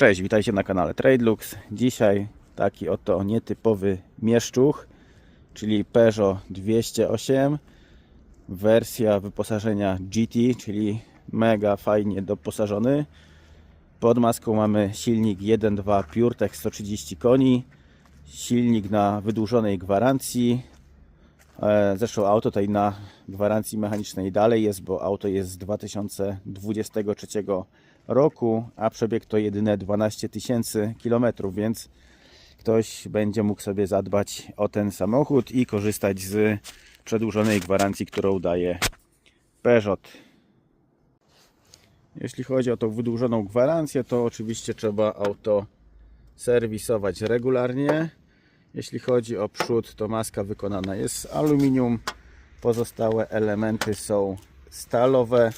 Cześć, witajcie na kanale Tradelux. Dzisiaj taki oto nietypowy mieszczuch, czyli Peugeot 208, wersja wyposażenia GT, czyli mega fajnie doposażony. Pod maską mamy silnik 1.2 PureTech 130 koni, silnik na wydłużonej gwarancji. E, Zresztą auto tutaj na gwarancji mechanicznej dalej jest, bo auto jest z 2023 roku, a przebieg to jedyne 12 tysięcy kilometrów, więc ktoś będzie mógł sobie zadbać o ten samochód i korzystać z przedłużonej gwarancji, którą daje Peugeot. Jeśli chodzi o tą wydłużoną gwarancję, to oczywiście trzeba auto serwisować regularnie. Jeśli chodzi o przód, to maska wykonana jest z aluminium. Pozostałe elementy są stalowe.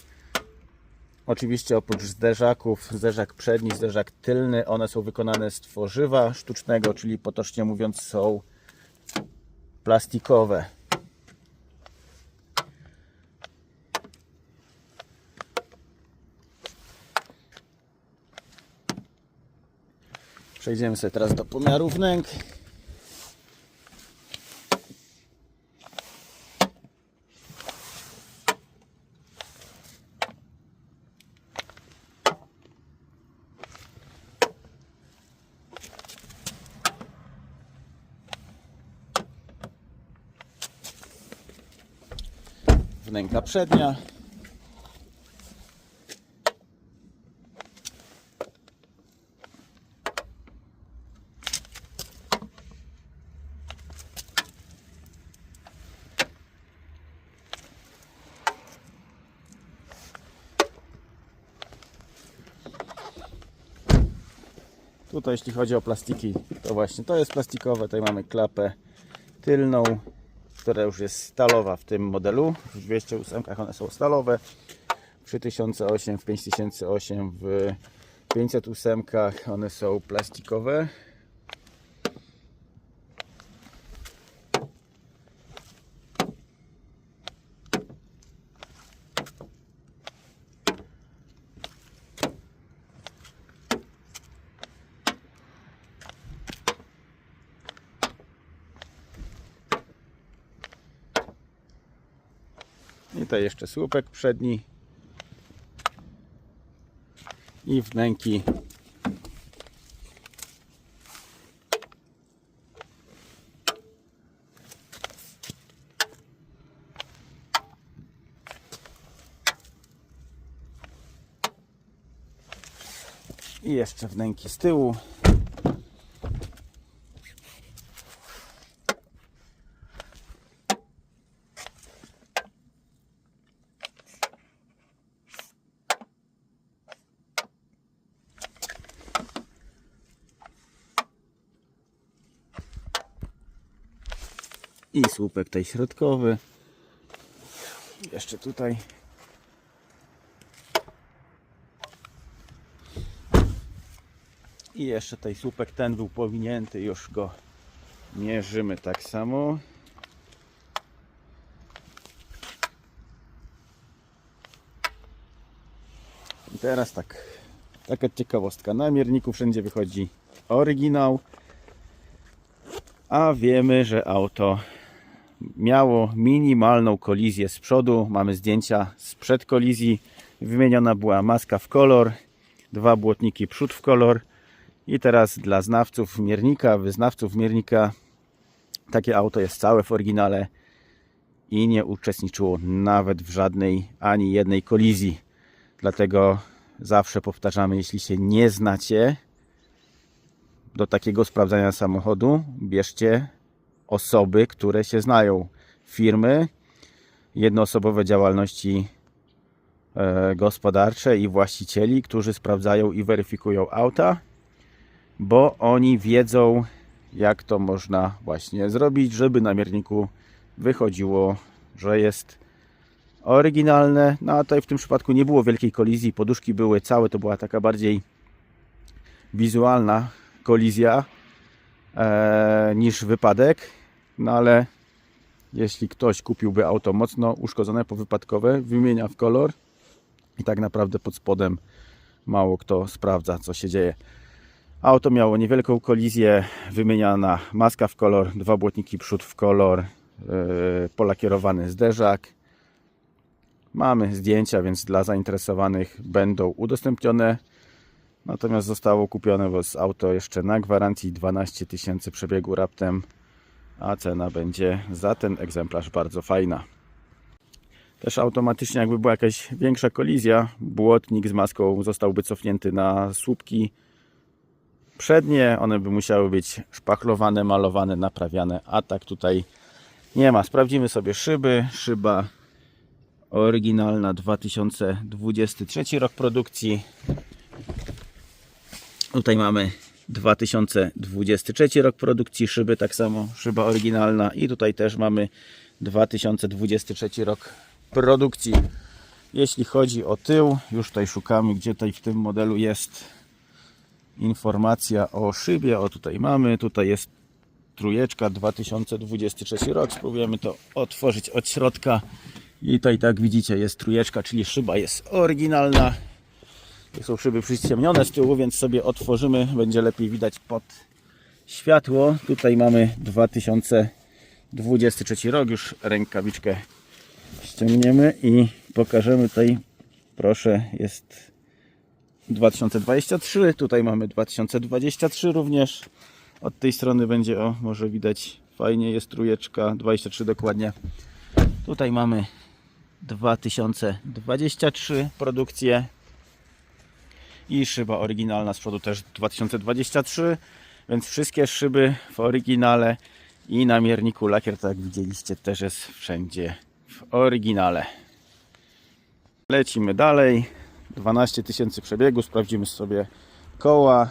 Oczywiście oprócz zderzaków, zderzak przedni, zderzak tylny, one są wykonane z tworzywa sztucznego, czyli potocznie mówiąc są plastikowe. Przejdziemy sobie teraz do pomiaru wnęk. Wnęka przednia. Tutaj jeśli chodzi o plastiki, to właśnie to jest plastikowe. Tutaj mamy klapę tylną, która już jest stalowa w tym modelu. W 208 one są stalowe. W 3008, w 5008, w 508 one są plastikowe. Tutaj jeszcze słupek przedni. I wnęki. I jeszcze wnęki z tyłu. I słupek tej środkowy. Jeszcze tutaj. I jeszcze tej słupek ten był powinięty, już go mierzymy tak samo. I teraz tak, taka ciekawostka. Na mierniku wszędzie wychodzi oryginał, a wiemy, że auto miało minimalną kolizję z przodu. Mamy zdjęcia sprzed kolizji. Wymieniona była maska w kolor, dwa błotniki przód w kolor. I teraz dla znawców miernika, wyznawców miernika, takie auto jest całe w oryginale i nie uczestniczyło nawet w żadnej ani jednej kolizji. Dlatego zawsze powtarzamy, jeśli się nie znacie do takiego sprawdzania samochodu, bierzcie osoby, które się znają. Firmy, jednoosobowe działalności e, gospodarcze i właścicieli, którzy sprawdzają i weryfikują auta, bo oni wiedzą, jak to można właśnie zrobić, żeby na mierniku wychodziło, że jest oryginalne. No a tutaj w tym przypadku nie było wielkiej kolizji, poduszki były całe, to była taka bardziej wizualna kolizja e, niż wypadek. No ale jeśli ktoś kupiłby auto mocno uszkodzone, powypadkowe, wymienia w kolor i tak naprawdę pod spodem mało kto sprawdza, co się dzieje. Auto miało niewielką kolizję, wymieniana maska w kolor, dwa błotniki przód w kolor, yy, polakierowany zderzak. Mamy zdjęcia, więc dla zainteresowanych będą udostępnione. Natomiast zostało kupione jest auto jeszcze na gwarancji 12 tysięcy przebiegu raptem, a cena będzie za ten egzemplarz bardzo fajna. Też automatycznie jakby była jakaś większa kolizja, błotnik z maską zostałby cofnięty na słupki przednie, one by musiały być szpachlowane, malowane, naprawiane, a tak tutaj nie ma. Sprawdzimy sobie szyby. Szyba oryginalna 2023 rok produkcji. Tutaj mamy 2023 rok produkcji szyby, tak samo szyba oryginalna i tutaj też mamy 2023 rok produkcji. Jeśli chodzi o tył, już tutaj szukamy, gdzie tutaj w tym modelu jest informacja o szybie. O tutaj mamy, tutaj jest trójeczka 2023 rok. Spróbujemy to otworzyć od środka. I tutaj tak widzicie jest trójeczka, czyli szyba jest oryginalna. Są szyby przyciemnione z tyłu, więc sobie otworzymy. Będzie lepiej widać pod światło. Tutaj mamy 2023 rok. Już rękawiczkę ściągniemy i pokażemy tutaj. Proszę, jest 2023. Tutaj mamy 2023 również. Od tej strony będzie, o, może widać fajnie, jest trójeczka, 23 dokładnie. Tutaj mamy 2023 produkcję i szyba oryginalna z przodu też 2023, więc wszystkie szyby w oryginale i na mierniku lakier, tak jak widzieliście, też jest wszędzie w oryginale. Lecimy dalej. 12 tysięcy przebiegu, sprawdzimy sobie koła.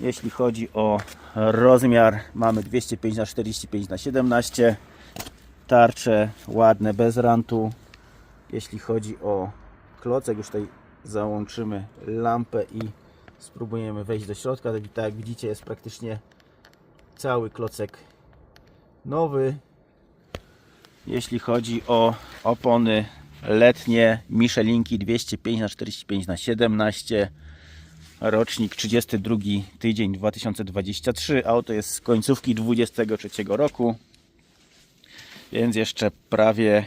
Jeśli chodzi o rozmiar, mamy 205 na 45 na 17 tarcze ładne, bez rantu. Jeśli chodzi o klocek, już tutaj załączymy lampę i spróbujemy wejść do środka. Tak tak jak widzicie, jest praktycznie cały klocek nowy. Jeśli chodzi o opony letnie Michelinki 205 na 45 na 17 rocznik 32 tydzień 2023 auto jest z końcówki 23 roku więc jeszcze prawie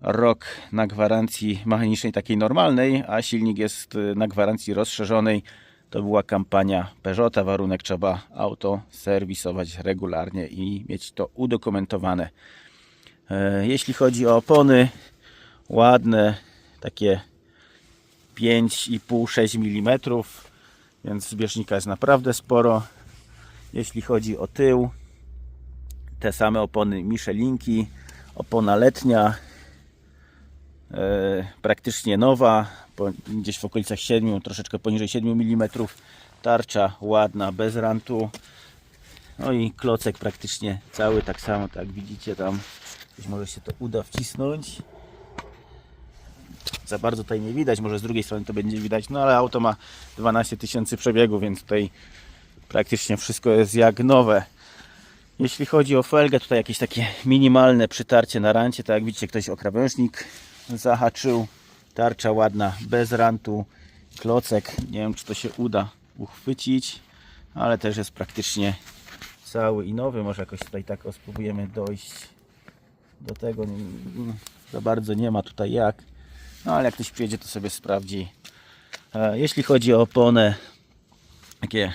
rok na gwarancji mechanicznej takiej normalnej a silnik jest y, na gwarancji rozszerzonej. To była kampania Peugeota. Warunek trzeba auto serwisować regularnie i mieć to udokumentowane. E, jeśli chodzi o opony ładne, takie 5,5-6 mm, więc zbieżnika jest naprawdę sporo. Jeśli chodzi o tył, te same opony Michelinki, opona letnia, praktycznie nowa, gdzieś w okolicach 7, troszeczkę poniżej 7 mm, tarcza ładna, bez rantu, no i klocek praktycznie cały tak samo, tak widzicie tam, być może się to uda wcisnąć. Za bardzo tutaj nie widać, może z drugiej strony to będzie widać, no ale auto ma 12 tysięcy przebiegu, więc tutaj praktycznie wszystko jest jak nowe. Jeśli chodzi o felgę, tutaj jakieś takie minimalne przytarcie na rancie, tak jak widzicie ktoś o krawężnik zahaczył, tarcza ładna, bez rantu, klocek, nie wiem czy to się uda uchwycić, ale też jest praktycznie cały i nowy, może jakoś tutaj tak spróbujemy dojść do tego, za bardzo nie ma tutaj jak. No ale jak ktoś przyjedzie, to sobie sprawdzi. E, Jeśli chodzi o oponę, takie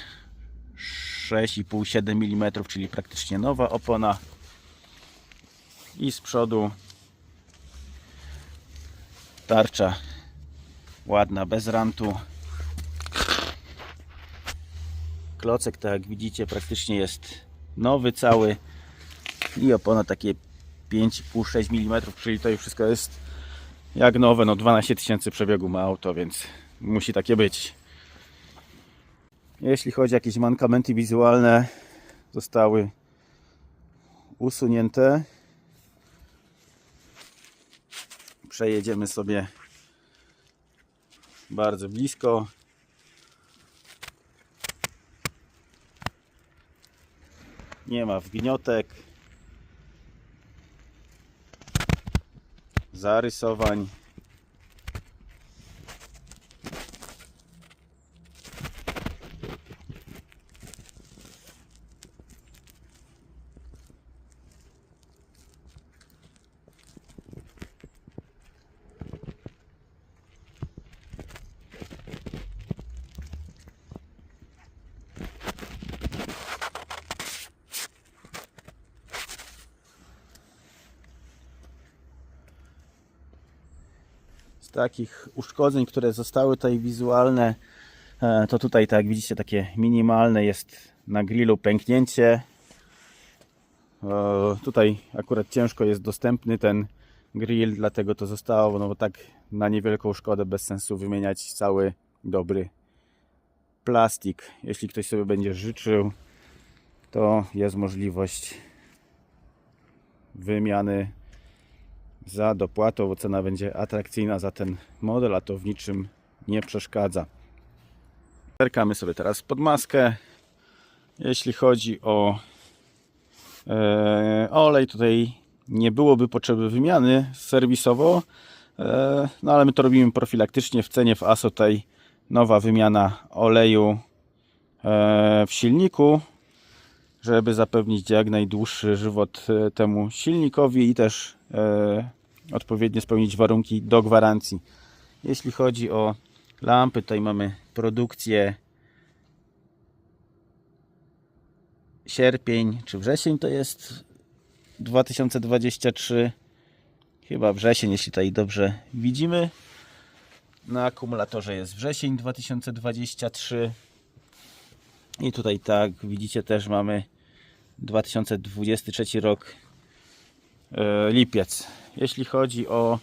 6,5-7 mm, czyli praktycznie nowa opona. I z przodu tarcza ładna, bez rantu. Klocek, tak jak widzicie, praktycznie jest nowy cały. I opona takie 5,5-6 mm, czyli to już wszystko jest jak nowe, no 12 tysięcy przebiegu ma auto, więc musi takie być. Jeśli chodzi o jakieś mankamenty wizualne, zostały usunięte. Przejedziemy sobie bardzo blisko. Nie ma wgniotek. zarysowań. Takich uszkodzeń, które zostały tutaj wizualne, e, to tutaj, tak jak widzicie, takie minimalne jest na grillu pęknięcie. E, Tutaj akurat ciężko jest dostępny ten grill, dlatego to zostało, no bo tak na niewielką szkodę bez sensu wymieniać cały dobry plastik. Jeśli ktoś sobie będzie życzył, to jest możliwość wymiany za dopłatą, bo cena będzie atrakcyjna za ten model, a to w niczym nie przeszkadza. Zerkamy sobie teraz pod maskę. Jeśli chodzi o e, olej, tutaj nie byłoby potrzeby wymiany serwisowo, e, no ale my to robimy profilaktycznie w cenie w ASO tutaj nowa wymiana oleju e, w silniku, żeby zapewnić jak najdłuższy żywot e, temu silnikowi i też odpowiednio spełnić warunki do gwarancji. Jeśli chodzi o lampy, tutaj mamy produkcję sierpień czy wrzesień to jest 2023 chyba wrzesień, jeśli tutaj dobrze widzimy. Na akumulatorze jest wrzesień 2023 i tutaj tak widzicie też mamy 2023 rok e, lipiec. Jeśli chodzi o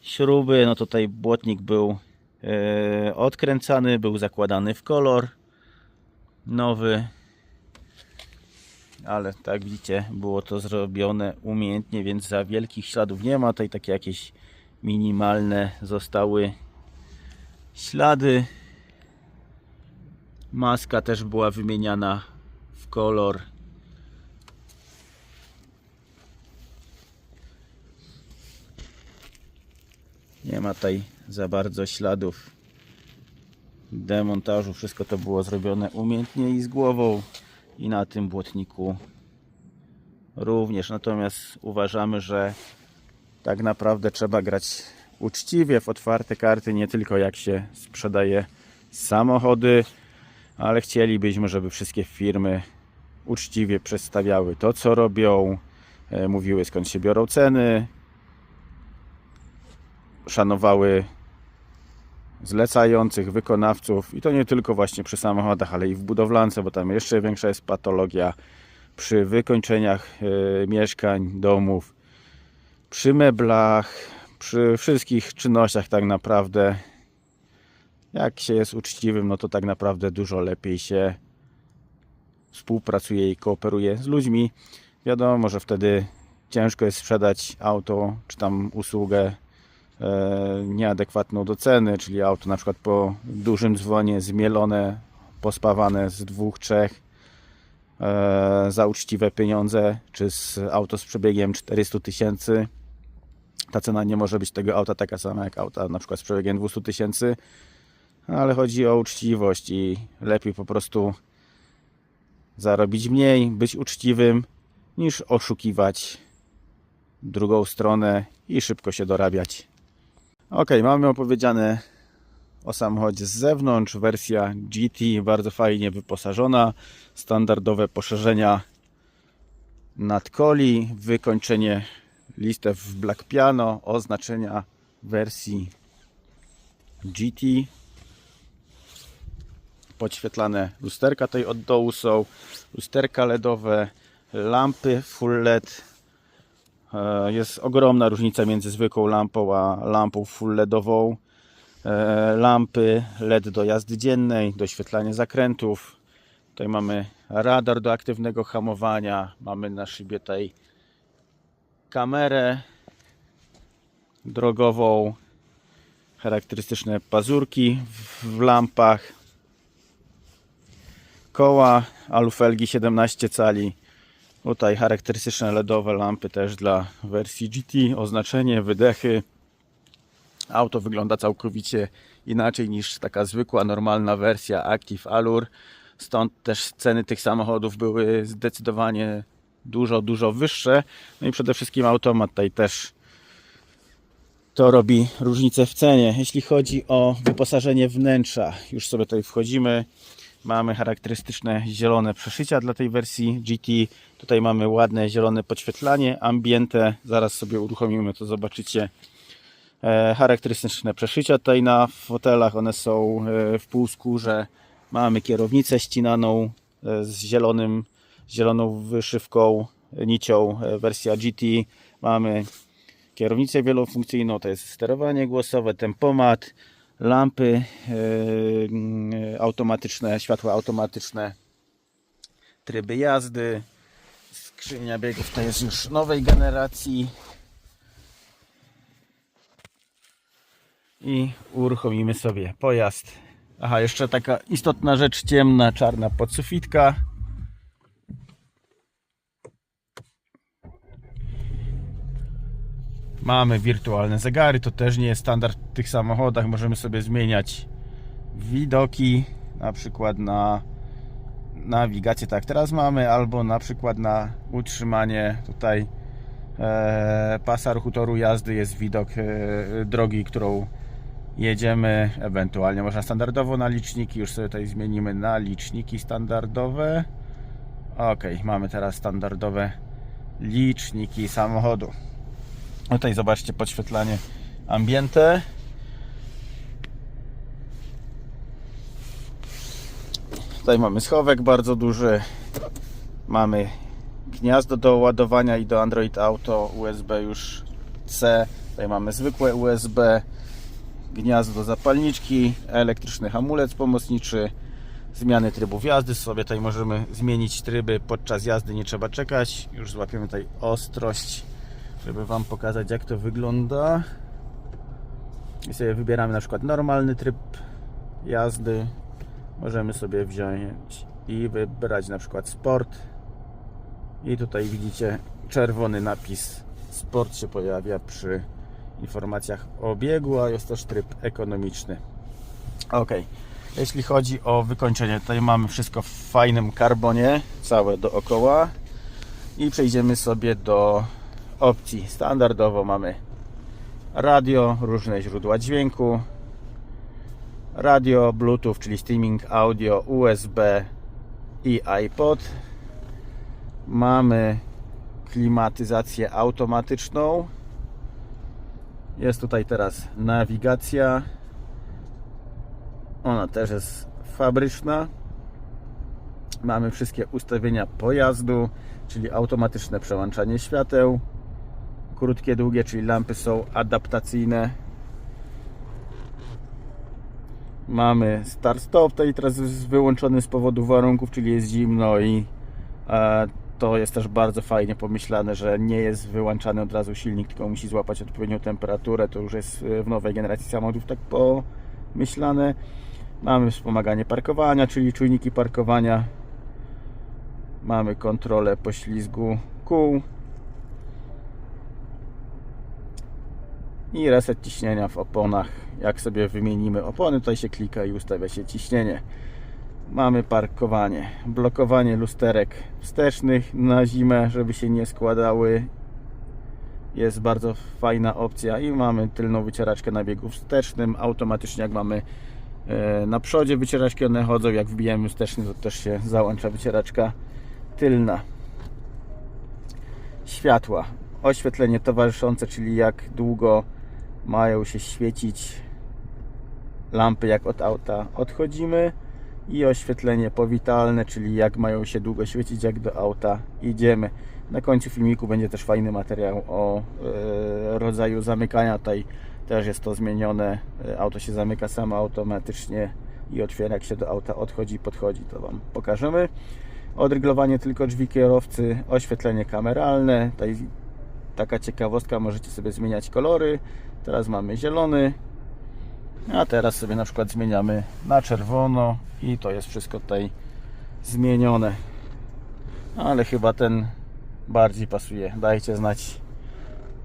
śruby, no tutaj błotnik był e, odkręcany, był zakładany w kolor nowy, ale tak widzicie, było to zrobione umiejętnie, więc za wielkich śladów nie ma. Tutaj takie jakieś minimalne zostały ślady. Maska też była wymieniana w kolor. Nie ma tutaj za bardzo śladów demontażu. Wszystko to było zrobione umiejętnie i z głową. I na tym błotniku również. Natomiast uważamy, że tak naprawdę trzeba grać uczciwie w otwarte karty, nie tylko jak się sprzedaje samochody, ale chcielibyśmy, żeby wszystkie firmy uczciwie przedstawiały to, co robią, e, mówiły skąd się biorą ceny, szanowały zlecających, wykonawców i to nie tylko właśnie przy samochodach, ale i w budowlance, bo tam jeszcze większa jest patologia przy wykończeniach e, mieszkań, domów, przy meblach, przy wszystkich czynnościach tak naprawdę. Jak się jest uczciwym, no to tak naprawdę dużo lepiej się współpracuje i kooperuje z ludźmi. Wiadomo, że wtedy ciężko jest sprzedać auto czy tam usługę nieadekwatną do ceny, czyli auto na przykład po dużym dzwonie zmielone, pospawane z dwóch, trzech e, za uczciwe pieniądze, czy z auto z przebiegiem 400 tysięcy. Ta cena nie może być tego auta taka sama jak auta na przykład z przebiegiem 200 tysięcy, ale chodzi o uczciwość i lepiej po prostu zarobić mniej, być uczciwym, niż oszukiwać drugą stronę i szybko się dorabiać. Ok, mamy opowiedziane o samochodzie z zewnątrz. Wersja GT bardzo fajnie wyposażona. Standardowe poszerzenia nadkoli, wykończenie listew w Black Piano, oznaczenia wersji GT. Podświetlane lusterka tutaj od dołu są, lusterka LEDowe, lampy full LED. E, Jest ogromna różnica między zwykłą lampą a lampą full LEDową. E, Lampy LED do jazdy dziennej, doświetlanie zakrętów. Tutaj mamy radar do aktywnego hamowania. Mamy na szybie tutaj kamerę drogową, charakterystyczne pazurki w lampach, koła alufelgi 17 cali. Tutaj charakterystyczne LEDowe lampy też dla wersji GT, oznaczenie, wydechy. Auto wygląda całkowicie inaczej niż taka zwykła, normalna wersja Active Allure. Stąd też ceny tych samochodów były zdecydowanie dużo, dużo wyższe. No i przede wszystkim automat tutaj też to robi różnicę w cenie. Jeśli chodzi o wyposażenie wnętrza, już sobie tutaj wchodzimy. Mamy charakterystyczne zielone przeszycia dla tej wersji GT. Tutaj mamy ładne zielone podświetlanie, ambiente. Zaraz sobie uruchomimy, to zobaczycie E, charakterystyczne przeszycia tutaj na fotelach, one są e, w półskórze. Mamy kierownicę ścinaną e, z zielonym, zieloną wyszywką, e, nicią, wersja GT. Mamy kierownicę wielofunkcyjną, to jest sterowanie głosowe, tempomat, lampy e, automatyczne, światła automatyczne, tryby jazdy. Skrzynia biegów to jest już nowej generacji. I uruchomimy sobie pojazd. Aha, jeszcze taka istotna rzecz, ciemna, czarna podsufitka. Mamy wirtualne zegary, to też nie jest standard w tych samochodach. Możemy sobie zmieniać widoki, na przykład na nawigację, tak teraz mamy, albo na przykład na utrzymanie tutaj e, pasa ruchu toru jazdy jest widok e, drogi, którą jedziemy, ewentualnie można standardowo na liczniki, już sobie tutaj zmienimy na liczniki standardowe. Ok, mamy teraz standardowe liczniki samochodu. Tutaj zobaczcie podświetlanie ambiente. Tutaj mamy schowek bardzo duży. Mamy gniazdo do ładowania i do Android Auto USB już C. Tutaj mamy zwykłe USB, gniazdo do zapalniczki, elektryczny hamulec pomocniczy, zmiany trybów jazdy. Sobie tutaj możemy zmienić tryby podczas jazdy, nie trzeba czekać. Już złapiemy tutaj ostrość, żeby Wam pokazać jak to wygląda. I sobie wybieramy na przykład normalny tryb jazdy. Możemy sobie wziąć i wybrać na przykład sport. I tutaj widzicie czerwony napis sport się pojawia przy informacjach o biegu, a jest też tryb ekonomiczny. Ok, jeśli chodzi o wykończenie, tutaj mamy wszystko w fajnym karbonie, całe dookoła. I przejdziemy sobie do opcji. Standardowo mamy radio, różne źródła dźwięku, radio, bluetooth, czyli streaming audio, USB i iPod. Mamy klimatyzację automatyczną. Jest tutaj teraz nawigacja. Ona też jest fabryczna. Mamy wszystkie ustawienia pojazdu, czyli automatyczne przełączanie świateł. Krótkie, długie, czyli lampy są adaptacyjne. Mamy start-stop, tutaj teraz jest wyłączony z powodu warunków, czyli jest zimno i e, to jest też bardzo fajnie pomyślane, że nie jest wyłączany od razu silnik, tylko musi złapać odpowiednią temperaturę. To już jest w nowej generacji samochodów tak pomyślane. Mamy wspomaganie parkowania, czyli czujniki parkowania. Mamy kontrolę poślizgu kół. I reset ciśnienia w oponach. Jak sobie wymienimy opony, tutaj się klika i ustawia się ciśnienie mamy parkowanie, blokowanie lusterek wstecznych na zimę, żeby się nie składały. Jest bardzo fajna opcja i mamy tylną wycieraczkę na biegu wstecznym. Automatycznie jak mamy e, na przodzie wycieraczki, one chodzą, jak wbijamy wsteczny, to też się załącza wycieraczka tylna. Światła. Oświetlenie towarzyszące, czyli jak długo mają się świecić lampy, jak od auta odchodzimy i oświetlenie powitalne, czyli jak mają się długo świecić, jak do auta idziemy. Na końcu filmiku będzie też fajny materiał o e, rodzaju zamykania. Tutaj też jest to zmienione. E, Auto się zamyka samo automatycznie i otwiera, jak się do auta odchodzi, podchodzi. To Wam pokażemy. Odryglowanie tylko drzwi kierowcy, oświetlenie kameralne. Tutaj taka ciekawostka, możecie sobie zmieniać kolory. Teraz mamy zielony, a teraz sobie na przykład zmieniamy na czerwono i to jest wszystko tutaj zmienione. Ale chyba ten bardziej pasuje. Dajcie znać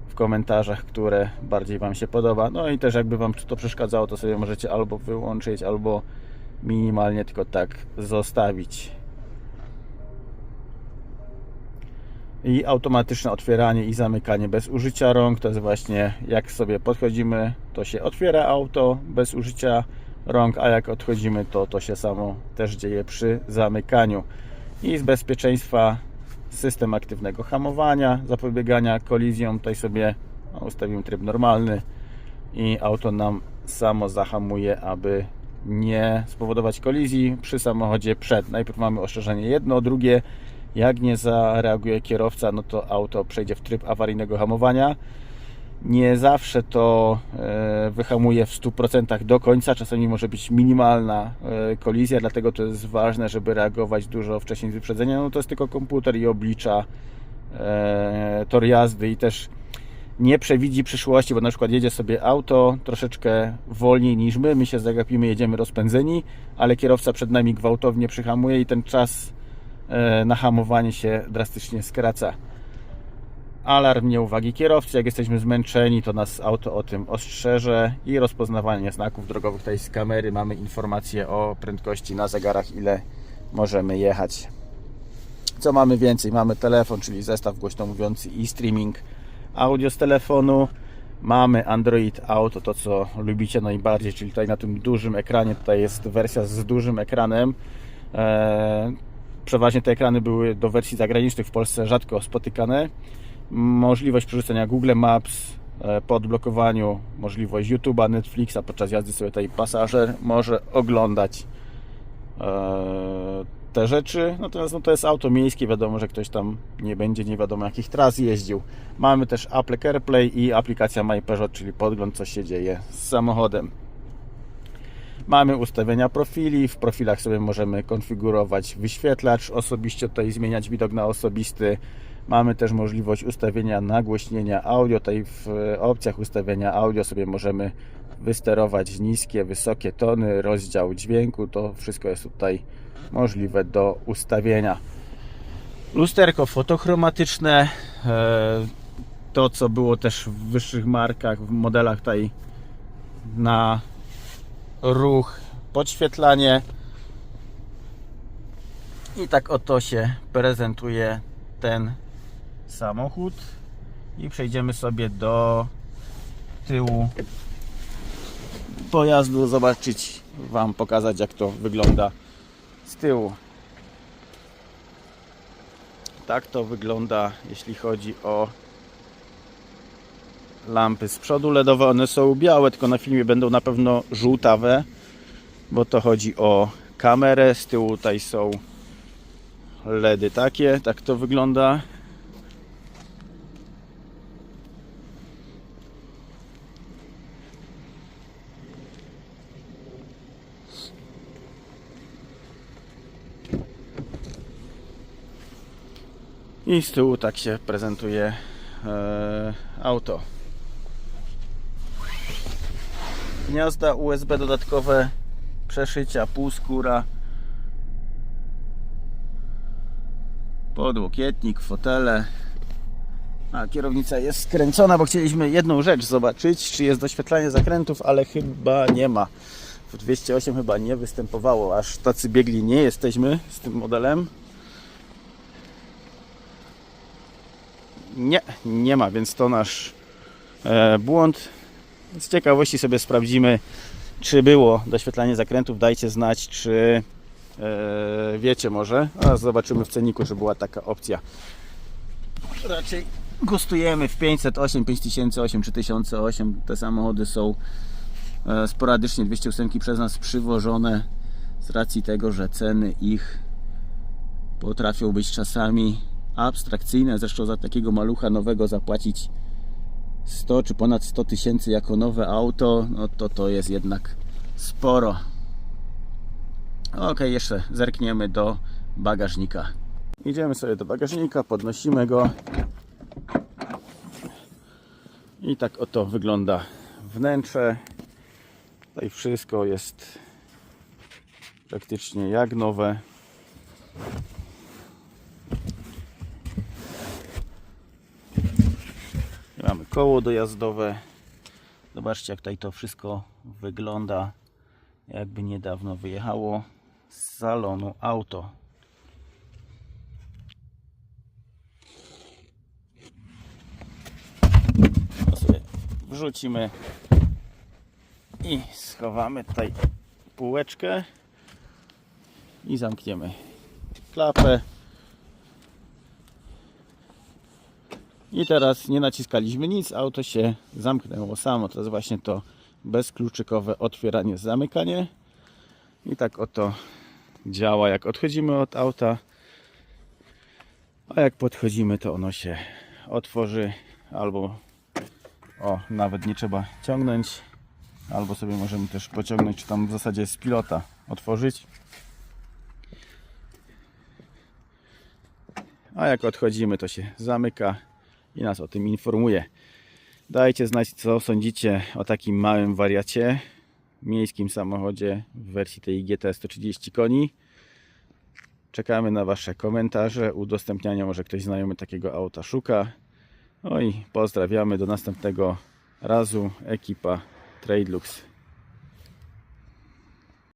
w komentarzach, które bardziej Wam się podoba. No i też jakby Wam to przeszkadzało, to sobie możecie albo wyłączyć, albo minimalnie tylko tak zostawić. I automatyczne otwieranie i zamykanie bez użycia rąk. To jest właśnie jak sobie podchodzimy, to się otwiera auto bez użycia rąk, a jak odchodzimy, to to się samo też dzieje przy zamykaniu. I z bezpieczeństwa system aktywnego hamowania, zapobiegania kolizjom. Tutaj sobie no, ustawimy tryb normalny. i auto nam samo zahamuje, aby nie spowodować kolizji przy samochodzie przed. Najpierw mamy ostrzeżenie jedno, drugie jak nie zareaguje kierowca, no to auto przejdzie w tryb awaryjnego hamowania. Nie zawsze to e, wyhamuje w 100% do końca, czasami może być minimalna e, kolizja, dlatego to jest ważne, żeby reagować dużo wcześniej z wyprzedzenia. No to jest tylko komputer i oblicza e, tor jazdy i też nie przewidzi przyszłości, bo na przykład jedzie sobie auto troszeczkę wolniej niż my, my się zagapimy, jedziemy rozpędzeni, ale kierowca przed nami gwałtownie przyhamuje i ten czas na hamowanie się drastycznie skraca. Alarm nieuwagi kierowcy, jak jesteśmy zmęczeni, to nas auto o tym ostrzeże i rozpoznawanie znaków drogowych. Tutaj z kamery mamy informacje o prędkości na zegarach, ile możemy jechać. Co mamy więcej? Mamy telefon, czyli zestaw głośno mówiący i streaming audio z telefonu. Mamy Android Auto, to co lubicie najbardziej, czyli tutaj na tym dużym ekranie. Tutaj jest wersja z dużym ekranem. Przeważnie te ekrany były do wersji zagranicznych w Polsce rzadko spotykane. Możliwość przerzucenia Google Maps e, po odblokowaniu, możliwość YouTube'a, Netflixa podczas jazdy sobie tutaj pasażer może oglądać e, te rzeczy. Natomiast no, to jest auto miejskie, wiadomo, że ktoś tam nie będzie nie wiadomo jakich tras jeździł. Mamy też Apple CarPlay i aplikacja My Peugeot, czyli podgląd co się dzieje z samochodem. Mamy ustawienia profili. W profilach sobie możemy konfigurować wyświetlacz, osobiście tutaj zmieniać widok na osobisty. Mamy też możliwość ustawienia nagłośnienia audio. Tutaj w opcjach ustawienia audio sobie możemy wysterować niskie, wysokie tony, rozdział dźwięku. To wszystko jest tutaj możliwe do ustawienia. Lusterko fotochromatyczne. e, To, co było też w wyższych markach, w modelach tutaj na ruch, podświetlanie. I tak oto się prezentuje ten samochód. I przejdziemy sobie do tyłu pojazdu, zobaczyć Wam, pokazać jak to wygląda z tyłu. Tak to wygląda, jeśli chodzi o lampy z przodu LEDowe. One są białe, tylko na filmie będą na pewno żółtawe, bo to chodzi o kamerę. Z tyłu tutaj są LEDy takie, tak to wygląda. I z tyłu tak się prezentuje e, auto. Gniazda USB dodatkowe, przeszycia, półskóra, podłokietnik, fotele. A kierownica jest skręcona, bo chcieliśmy jedną rzecz zobaczyć, czy jest doświetlanie zakrętów, ale chyba nie ma. W 208 chyba nie występowało, aż tacy biegli nie jesteśmy z tym modelem. Nie, nie ma, więc to nasz e, błąd. Z ciekawości sobie sprawdzimy, czy było doświetlanie zakrętów. Dajcie znać, czy e, wiecie może. A zobaczymy w ceniku, czy była taka opcja. Raczej gustujemy w 508, 5008 czy 1008. Te samochody są e, sporadycznie 208 przez nas przywożone z racji tego, że ceny ich potrafią być czasami abstrakcyjne. Zresztą za takiego malucha nowego zapłacić 100 czy ponad 100 tysięcy jako nowe auto, no to to jest jednak sporo. Ok, jeszcze zerkniemy do bagażnika. Idziemy sobie do bagażnika, podnosimy go. I tak oto wygląda wnętrze. Tutaj wszystko jest praktycznie jak nowe. Mamy koło dojazdowe. Zobaczcie, jak tutaj to wszystko wygląda. Jakby niedawno wyjechało z salonu auto. Wrzucimy i schowamy tutaj półeczkę i zamkniemy klapę I teraz nie naciskaliśmy nic, auto się zamknęło samo. To jest właśnie to bezkluczykowe otwieranie, zamykanie. I tak oto działa jak odchodzimy od auta. A jak podchodzimy to ono się otworzy albo o, nawet nie trzeba ciągnąć. Albo sobie możemy też pociągnąć, czy tam w zasadzie z pilota otworzyć. A jak odchodzimy, to się zamyka i nas o tym informuje. Dajcie znać, co sądzicie o takim małym wariacie, miejskim samochodzie w wersji tej GT 130 koni. Czekamy na Wasze komentarze, udostępniania, może ktoś znajomy takiego auta szuka. No i pozdrawiamy do następnego razu, ekipa Tradelux.